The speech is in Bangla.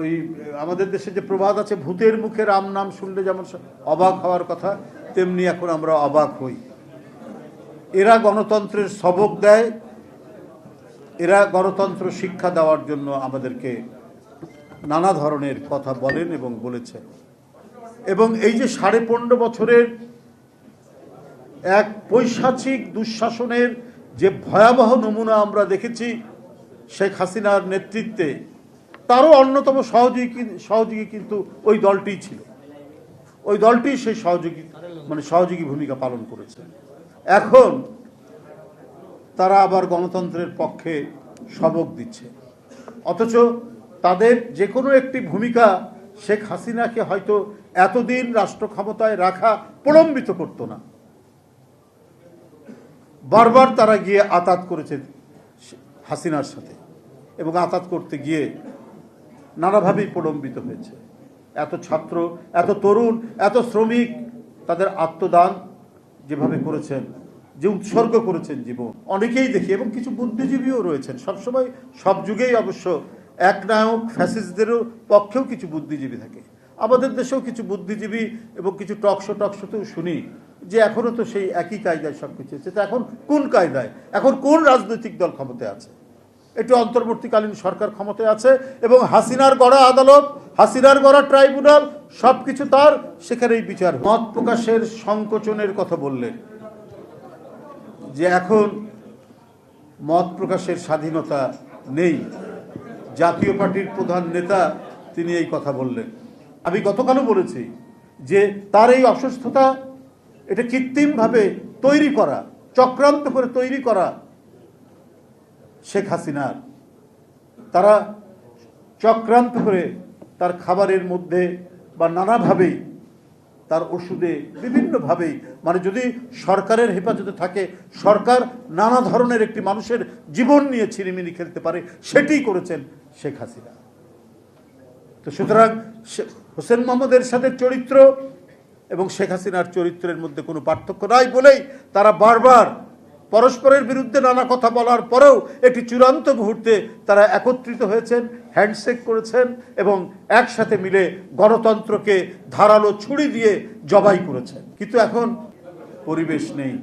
ওই, আমাদের দেশে যে প্রবাদ আছে, ভূতের মুখে রাম নাম শুনলে যেমন অবাক হওয়ার কথা, তেমনি এখন আমরা অবাক হই। এরা গণতন্ত্রের সবক দেয়, এরা গণতন্ত্র শিক্ষা দেওয়ার জন্য আমাদেরকে নানা ধরনের কথা বলেন এবং বলেছেন। এবং এই যে সাড়ে পনেরো বছরের এক পৈশাচিক দুঃশাসনের যে ভয়াবহ নমুনা আমরা দেখেছি, শেখ হাসিনার নেতৃত্বে তারও অন্যতম সহযোগী সহযোগী কিন্তু ওই দলটিই ছিল। ওই দলটি সেই সহযোগী মানে সহযোগী ভূমিকা পালন করেছে। এখন তারা আবার গণতন্ত্রের পক্ষে সবক দিচ্ছে। অথচ তাদের যে কোনো একটি ভূমিকা শেখ হাসিনাকে হয়তো এতদিন রাষ্ট্র ক্ষমতায় রাখা প্রলম্বিত করতো না। বারবার তারা গিয়ে আতাত করেছে হাসিনার সাথে এবং আতাত করতে গিয়ে নানাভাবেই প্রলম্বিত হয়েছে। এত ছাত্র, এত তরুণ, এত শ্রমিক, তাদের আত্মদান যেভাবে করেছেন, যে উৎসর্গ করেছেন জীবন। অনেকেই দেখি, এবং কিছু বুদ্ধিজীবীও রয়েছেন। সবসময়, সব যুগেই অবশ্য একনায়ক, ফ্যাসিস্টদেরও পক্ষেও কিছু বুদ্ধিজীবী থাকে। আমাদের দেশেও কিছু বুদ্ধিজীবী এবং কিছু টকশো টকশোতেও শুনি যে এখনও তো সেই একই কায়দায় সব কিছু এখন কোন কায়দায়? এখন কোন রাজনৈতিক দল ক্ষমতায় আছে? একটু অন্তর্বর্তীকালীন সরকার ক্ষমতায় আছে এবং হাসিনার গড়া আদালত, হাসিনার গড়া ট্রাইব্যুনাল সব কিছু তার সেখানেই বিচার মত প্রকাশের সংকোচনের কথা বললেন যে এখন মত প্রকাশের স্বাধীনতা নেই। জাতীয় পার্টির প্রধান নেতা তিনি এই কথা বললেন। আমি গতকালও বলেছি যে তার এই অসুস্থতা এটা কৃত্রিমভাবে তৈরি করা, চক্রান্ত করে তৈরি করা শেখ হাসিনার। তারা চক্রান্ত করে তার খাবারের মধ্যে বা নানাভাবেই তার ওষুধে বিভিন্নভাবেই মানে যদি সরকারের হেফাজতে থাকে, সরকার নানা ধরনের একটি মানুষের জীবন নিয়ে ছিনিমিনি খেলতে পারে সেটি করেছেন শেখ হাসিনা। তো সুতরাং হোসেন মোহাম্মদের সাথে চরিত্র এবং শেখ হাসিনার চরিত্রের মধ্যে কোনো পার্থক্য নাই বলেই তারা বারবার পরস্পরের বিরুদ্ধে নানা কথা বলার পরেও একটি চূড়ান্ত মুহূর্তে তারা একত্রিত হয়েছেন হ্যান্ডশেক করেছেন এবং একসাথে মিলে গণতন্ত্রকে ধারালো ছুরি দিয়ে জবাই করেছেন। কিন্তু এখন পরিবেশ নেই।